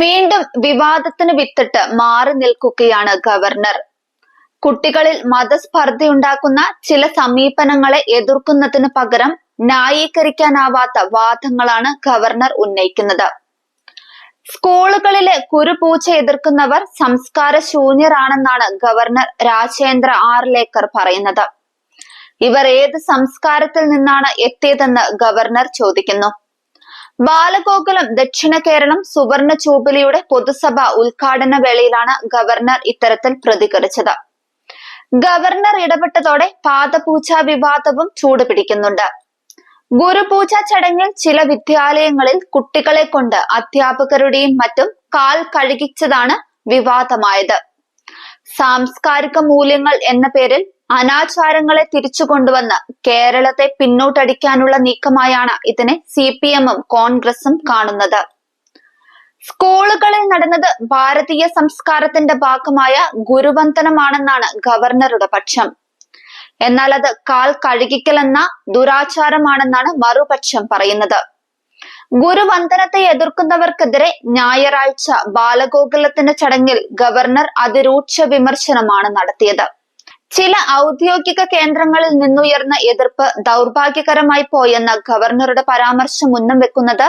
വീണ്ടും വിവാദത്തിന് വിത്തിട്ട് മാറി നിൽക്കുകയാണ് ഗവർണർ. കുട്ടികളിൽ മതസ്പർദ്ധയുണ്ടാക്കുന്ന ചില സമീപനങ്ങളെ എതിർക്കുന്നതിന് പകരം ന്യായീകരിക്കാനാവാത്ത വാദങ്ങളാണ് ഗവർണർ ഉന്നയിക്കുന്നത്. സ്കൂളുകളിലെ കുരുപൂച്ച എതിർക്കുന്നവർ സംസ്കാര ശൂന്യരാണെന്നാണ് ഗവർണർ രാജേന്ദ്ര ആർലേക്കർ പറയുന്നത്. ഇവർ ഏത് സംസ്കാരത്തിൽ നിന്നാണ് എത്തിയതെന്ന് ഗവർണർ ചോദിക്കുന്നു. ബാലഗോകുലം ദക്ഷിണ കേരളം സുവർണ ജൂബിലിയുടെ പൊതുസഭ ഉദ്ഘാടന വേളയിലാണ് ഗവർണർ ഇത്തരത്തിൽ പ്രതികരിച്ചത്. ഗവർണർ ഇടപെട്ടതോടെ പാദപൂജ വിവാദവും ചൂടുപിടിക്കുന്നുണ്ട്. ഗുരുപൂജ ചടങ്ങിൽ ചില വിദ്യാലയങ്ങളിൽ കുട്ടികളെ കൊണ്ട് അധ്യാപകരുടെയും മറ്റും കാൽ കഴുകിച്ചതാണ് വിവാദമായത്. സാംസ്കാരിക മൂല്യങ്ങൾ എന്ന പേരിൽ അനാചാരങ്ങളെ തിരിച്ചു കൊണ്ടുവന്ന് കേരളത്തെ പിന്നോട്ടടിക്കാനുള്ള നീക്കമായാണ് ഇതിനെ സി പി എമ്മും കോൺഗ്രസും കാണുന്നത്. സ്കൂളുകളിൽ നടന്നത് ഭാരതീയ സംസ്കാരത്തിന്റെ ഭാഗമായ ഗുരുവന്ദനമാണെന്നാണ് ഗവർണറുടെ പക്ഷം. എന്നാൽ അത് കാൽ കഴുകിക്കലെന്ന ദുരാചാരമാണെന്നാണ് മറുപക്ഷം പറയുന്നത്. ഗുരുവന്ദനത്തെ എതിർക്കുന്നവർക്കെതിരെ ഞായറാഴ്ച ബാലഗോകുലത്തിന്റെ ചടങ്ങിൽ ഗവർണർ അതിരൂക്ഷ വിമർശനമാണ് നടത്തിയത്. ചില ഔദ്യോഗിക കേന്ദ്രങ്ങളിൽ നിന്നുയർന്ന എതിർപ്പ് ദൗർഭാഗ്യകരമായി പോയെന്ന ഗവർണറുടെ പരാമർശം മുന്നം വെക്കുന്നത്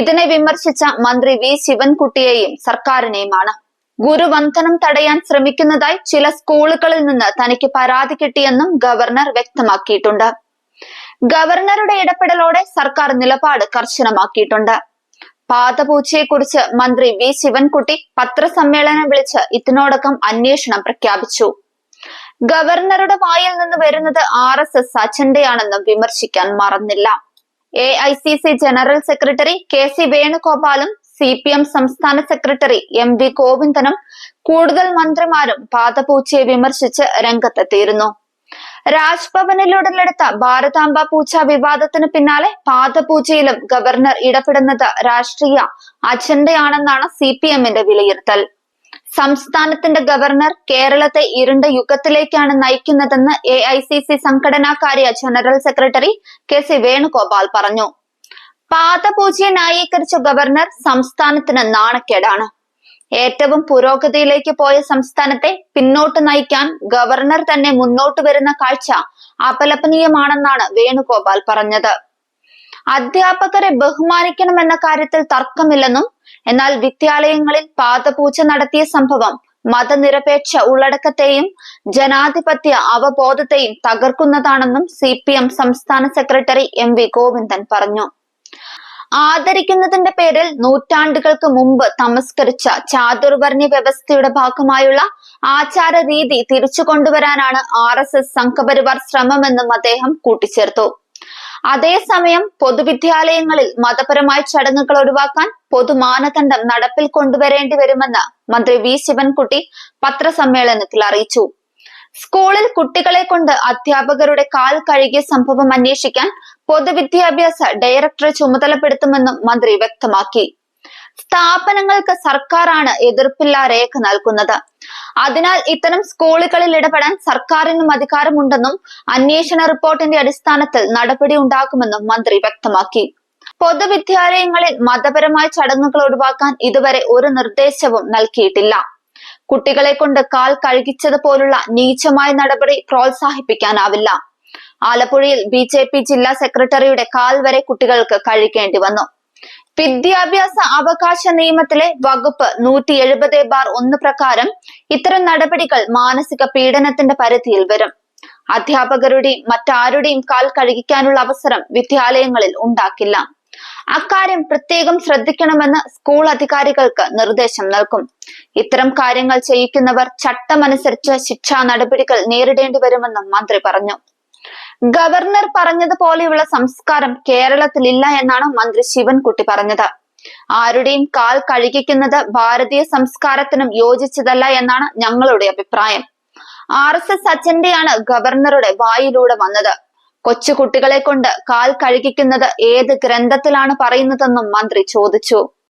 ഇതിനെ വിമർശിച്ച മന്ത്രി വി. ശിവൻകുട്ടിയെയും സർക്കാരിനെയുമാണ്. ഗുരുവന്ധനം തടയാൻ ശ്രമിക്കുന്നതായി ചില സ്കൂളുകളിൽ നിന്ന് തനിക്ക് പരാതി കിട്ടിയെന്നും ഗവർണർ വ്യക്തമാക്കിയിട്ടുണ്ട്. ഗവർണറുടെ ഇടപെടലോടെ സർക്കാർ നിലപാട് കർശനമാക്കിയിട്ടുണ്ട്. പാദപൂജയെക്കുറിച്ച് മന്ത്രി വി. ശിവൻകുട്ടി പത്രസമ്മേളനം വിളിച്ച് ഇതിനോടകം അന്വേഷണം പ്രഖ്യാപിച്ചു. ഗവർണറുടെ വായിൽ നിന്ന് വരുന്നത് ആർ എസ് എസ് അജണ്ടയാണെന്നും വിമർശിക്കാൻ മറന്നില്ല. A I C C general secretary K C വേണുഗോപാലും C P M സംസ്ഥാന സെക്രട്ടറി എം വി ഗോവിന്ദനും കൂടുതൽ മന്ത്രിമാരും പാതപൂച്ചയെ വിമർശിച്ച് രംഗത്തെത്തിയിരുന്നു. രാജ്ഭവനിലുടലെടുത്ത ഭാരതാംബ പൂച്ച വിവാദത്തിന് പിന്നാലെ പാദപൂജയിലും ഗവർണർ ഇടപെടുന്നത് രാഷ്ട്രീയ അജണ്ടയാണെന്നാണ് സി പി എമ്മിന്റെ വിലയിരുത്തൽ. സംസ്ഥാനത്തിന്റെ ഗവർണർ കേരളത്തെ ഇരുണ്ട യുഗത്തിലേക്കാണ് നയിക്കുന്നതെന്ന് A I C C സംഘടനാകാര്യ general secretary K C Venugopal പറഞ്ഞു. പാദപൂജയെ ന്യായീകരിച്ച ഗവർണർ സംസ്ഥാനത്തിന് നാണക്കേടാണ്. ഏറ്റവും പുരോഗതിയിലേക്ക് പോയ സംസ്ഥാനത്തെ പിന്നോട്ട് നയിക്കാൻ ഗവർണർ തന്നെ മുന്നോട്ട് വരുന്ന കാഴ്ച അപലപനീയമാണെന്നാണ് വേണുഗോപാൽ പറഞ്ഞത്. അധ്യാപകരെ ബഹുമാനിക്കണമെന്ന കാര്യത്തിൽ തർക്കമില്ലെന്നും എന്നാൽ വിദ്യാലയങ്ങളിൽ പാദപൂജ നടത്തിയ സംഭവം മതനിരപേക്ഷ ഉള്ളടക്കത്തെയും ജനാധിപത്യ അവബോധത്തെയും തകർക്കുന്നതാണെന്നും സി പി എം സംസ്ഥാന സെക്രട്ടറി എം വി ഗോവിന്ദൻ പറഞ്ഞു. ആദരിക്കുന്നതിന്റെ പേരിൽ നൂറ്റാണ്ടുകൾക്ക് മുമ്പ് തമസ്കരിച്ച ചാതുർവർണ വ്യവസ്ഥയുടെ ഭാഗമായുള്ള ആചാര രീതി തിരിച്ചു കൊണ്ടുവരാനാണ് ആർ എസ് എസ് സംഘപരിവാർ ശ്രമമെന്നും അദ്ദേഹം കൂട്ടിച്ചേർത്തു. അതേസമയം പൊതുവിദ്യാലയങ്ങളിൽ മതപരമായ ചടങ്ങുകൾ ഒഴിവാക്കാൻ പൊതുമാനദണ്ഡം നടപ്പിൽ കൊണ്ടുവരേണ്ടി വരുമെന്ന് മന്ത്രി വി ശിവൻകുട്ടി പത്രസമ്മേളനത്തിൽ അറിയിച്ചു. സ്കൂളിൽ കുട്ടികളെ കൊണ്ട് അധ്യാപകരുടെ കാൽ കഴുകിയ സംഭവം അന്വേഷിക്കാൻ പൊതുവിദ്യാഭ്യാസ ഡയറക്ടറെ ചുമതലപ്പെടുത്തുമെന്നും മന്ത്രി വ്യക്തമാക്കി. സ്ഥാപനങ്ങൾക്ക് സർക്കാരാണ് എതിർപ്പില്ലാ രേഖ നൽകുന്നത്. അതിനാൽ ഇത്തരം സ്കൂളുകളിൽ ഇടപെടാൻ സർക്കാരിനും അധികാരമുണ്ടെന്നും അന്വേഷണ റിപ്പോർട്ടിന്റെ അടിസ്ഥാനത്തിൽ നടപടി ഉണ്ടാക്കുമെന്നും മന്ത്രി വ്യക്തമാക്കി. പൊതുവിദ്യാലയങ്ങളിൽ മതപരമായ ചടങ്ങുകൾ ഒഴിവാക്കാൻ ഇതുവരെ ഒരു നിർദ്ദേശവും നൽകിയിട്ടില്ല. കുട്ടികളെ കൊണ്ട് കാൽ കഴുകിച്ചത് പോലുള്ള നീചമായ നടപടി പ്രോത്സാഹിപ്പിക്കാനാവില്ല. ആലപ്പുഴയിൽ ബി ജെ പി ജില്ലാ സെക്രട്ടറിയുടെ കാൽ വരെ കുട്ടികൾക്ക് കഴുകേണ്ടി വന്നു. വിദ്യാഭ്യാസ അവകാശ നിയമത്തിലെ വകുപ്പ് നൂറ്റി എഴുപത് ബാർ ഒന്ന് പ്രകാരം ഇത്തരം നടപടികൾ മാനസിക പീഡനത്തിന്റെ പരിധിയിൽ വരും. അധ്യാപകരുടെയും മറ്റാരുടെയും കാൽ കഴുകിക്കാനുള്ള അവസരം വിദ്യാലയങ്ങളിൽ ഉണ്ടാക്കില്ല. അക്കാര്യം പ്രത്യേകം ശ്രദ്ധിക്കണമെന്ന് സ്കൂൾ അധികാരികൾക്ക് നിർദ്ദേശം നൽകും. ഇത്തരം കാര്യങ്ങൾ ചെയ്യിക്കുന്നവർ ചട്ടമനുസരിച്ച് ശിക്ഷാ നടപടികൾ നേരിടേണ്ടി വരുമെന്നും മന്ത്രി പറഞ്ഞു. ഗവർണർ പറഞ്ഞതുപോലെയുള്ള സംസ്കാരം കേരളത്തിലില്ല എന്നാണ് മന്ത്രി ശിവൻകുട്ടി പറഞ്ഞത്. ആരുടെയും കാൽ കഴുകിക്കുന്നത് ഭാരതീയ സംസ്കാരത്തിനും യോജിച്ചതല്ല എന്നാണ് ഞങ്ങളുടെ അഭിപ്രായം. ആർ എസ് എസ് അജണ്ടയാണ് ഗവർണറുടെ വായിലൂടെ വന്നത്. കൊച്ചു കുട്ടികളെ കൊണ്ട് കാൽ കഴുകിക്കുന്നത് ഏത് ഗ്രന്ഥത്തിലാണ് പറയുന്നതെന്നും മന്ത്രി ചോദിച്ചു.